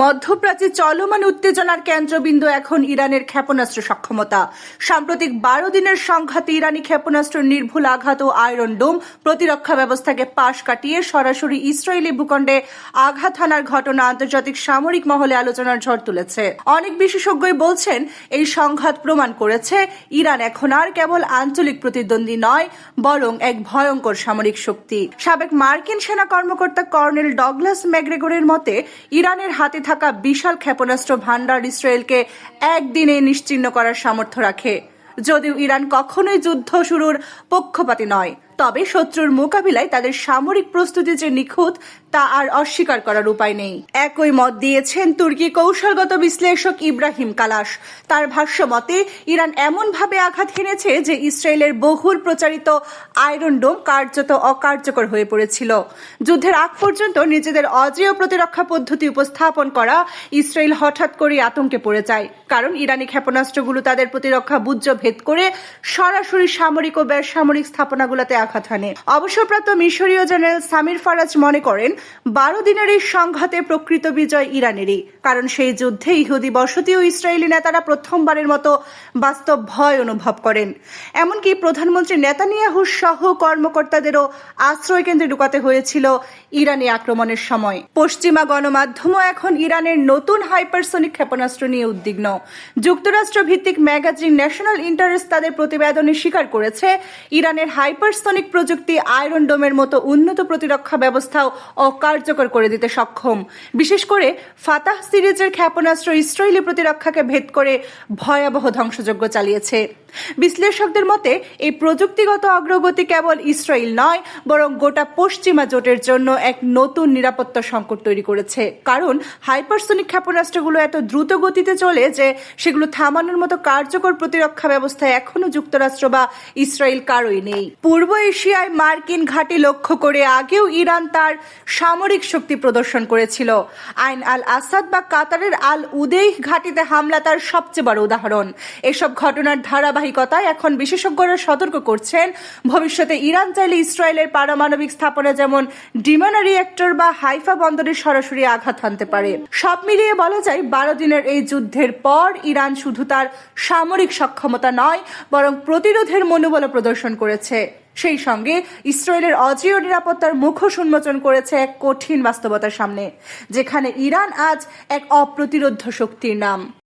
মধ্যপ্রাচ্যে চলমান উত্তেজনার কেন্দ্রবিন্দু এখন ইরানের ক্ষেপণাস্ত্র সক্ষমতা। সাম্প্রতিক বারো দিনের সংঘাতে ইরানি ক্ষেপণাস্ত্র নির্ভুল আঘাত ও আয়রন ডোম প্রতিরক্ষা ব্যবস্থাকে পাশ কাটিয়ে সরাসরি ইসরায়েলি ভূখণ্ডে আঘাত হানার ঘটনা আন্তর্জাতিক সামরিক মহলে আলোচনার ঝড় তুলেছে। অনেক বিশেষজ্ঞই বলছেন, এই সংঘাত প্রমাণ করেছে, ইরান এখন আর কেবল আঞ্চলিক প্রতিদ্বন্দ্বী নয়, বরং এক ভয়ঙ্কর সামরিক শক্তি। সাবেক মার্কিন সেনা কর্মকর্তা কর্নেল ডগলাস ম্যাগ্রেগরের মতে, ইরানের হাতে থাকা বিশাল ক্ষেপণাস্ত্র ভান্ডার ইসরায়েলকে একদিনে নিশ্চিহ্ন করার সামর্থ্য রাখে। যদিও ইরান কখনোই যুদ্ধ শুরুর পক্ষপাতি নয়। তবে শত্রুর মোকাবিলায় তাদের সামরিক প্রস্তুতি যে নিখুঁত, তা আর অস্বীকার করার উপায় নেই। একই মত দিয়েছেন তুর্কি কৌশলগত বিশ্লেষক ইব্রাহিম কালাস তার ভাষ্য মতে, ইরান এমনভাবে আঘাত হেনেছে যে ইসরায়েলের বহুল প্রচারিত আয়রন ডোম কার্যত অকার্যকর হয়ে পড়েছিল। যুদ্ধের আগ পর্যন্ত নিজেদের অজেয় প্রতিরক্ষা পদ্ধতি উপস্থাপন করা ইসরায়েল হঠাৎ করে আতঙ্কে পড়ে যায়। কারণ ইরানি ক্ষেপণাস্ত্রগুলো তাদের প্রতিরক্ষা বুজ্জ ভেদ করে সরাসরি সামরিক ও বেসামরিক স্থাপনাগুলোতে আঘাত হানে অবসরপ্রাপ্ত মিশরীয় জেনারেল সামির ফারাজ মনে করেন, বারো দিনের এই সংঘাতে প্রকৃত বিজয় ইরানেরই, কারণ সেই যুদ্ধে ইহুদি বসতি ও ইসরায়েলি নেতারা প্রথমবারের মতো বাস্তব ভয় অনুভব করেন। এমনকি প্রধানমন্ত্রী নেতানিয়াহু সহ কর্মকর্তাদেরও আশ্রয় কেন্দ্রে ঢুকাতে হয়েছিল ইরানি আক্রমণের সময়। পশ্চিমা গণমাধ্যমও এখন ইরানের নতুন হাইপারসোনিক ক্ষেপণাস্ত্র নিয়ে উদ্বিগ্ন। যুক্তরাষ্ট্র ভিত্তিক ম্যাগাজিন ন্যাশনাল ইন্টারেস্ট তাদের প্রতিবেদনে স্বীকার করেছে, ইরানের হাইপারসোনিক প্রযুক্তি আয়রন ডোমের মতো উন্নত প্রতিরক্ষা ব্যবস্থাও অকার্যকর করে দিতে সক্ষম। বিশেষ করে ফাতাহ সিরিজের ক্ষেপণাস্ত্র ইসরায়েলি প্রতিরক্ষাকে ভেদ করে ভয়াবহ ধ্বংসযজ্ঞ চালিয়েছে। বিশ্লেষকদের মতে, এই প্রযুক্তিগত অগ্রগতি কেবল ইসরায়েল নয়, বরং গোটা পশ্চিমা জোটের জন্য এক নতুন নিরাপত্তা সংকট তৈরি করেছে। কারণ, হাইপারসোনিক ক্ষেপণাস্ত্রগুলো এত দ্রুত গতিতে চলে যে, সেগুলো থামানোর মতো কার্যকর প্রতিরক্ষা ব্যবস্থা এখনও যুক্তরাষ্ট্র বা ইসরায়েল কারোই নেই। পূর্ব এশিয়ায় মার্কিন ঘাঁটি লক্ষ্য করে আগেও ইরান তার সামরিক শক্তি প্রদর্শন করেছিল। আইন আল আসাদ বা কাতারের আল উদেই ঘাঁটিতে হামলা তার সবচেয়ে বড় উদাহরণ। এসব ঘটনার ধারাবাহিকতায় এখন বিশেষজ্ঞরা সতর্ক করছেন। ভবিষ্যতে ইরান চাইলে ইসরায়েলের পারমাণবিক স্থাপনা যেমন ডিমানা রিয়েক্টর বা হাইফা বন্দরে সরাসরি আঘাত হানতে পারে। সব মিলিয়ে বলা যায়, বারো দিনের এই যুদ্ধের পর ইরান শুধু তার সামরিক সক্ষমতা নয়, বরং প্রতিরোধের মনোবল প্রদর্শন করেছে। সেই সঙ্গে ইসরায়েলের অজেয় নিরাপত্তার মুখোশ উন্মোচন করেছে এক কঠিন বাস্তবতার সামনে, যেখানে ইরান আজ এক অপ্রতিরোধ্য শক্তির নাম।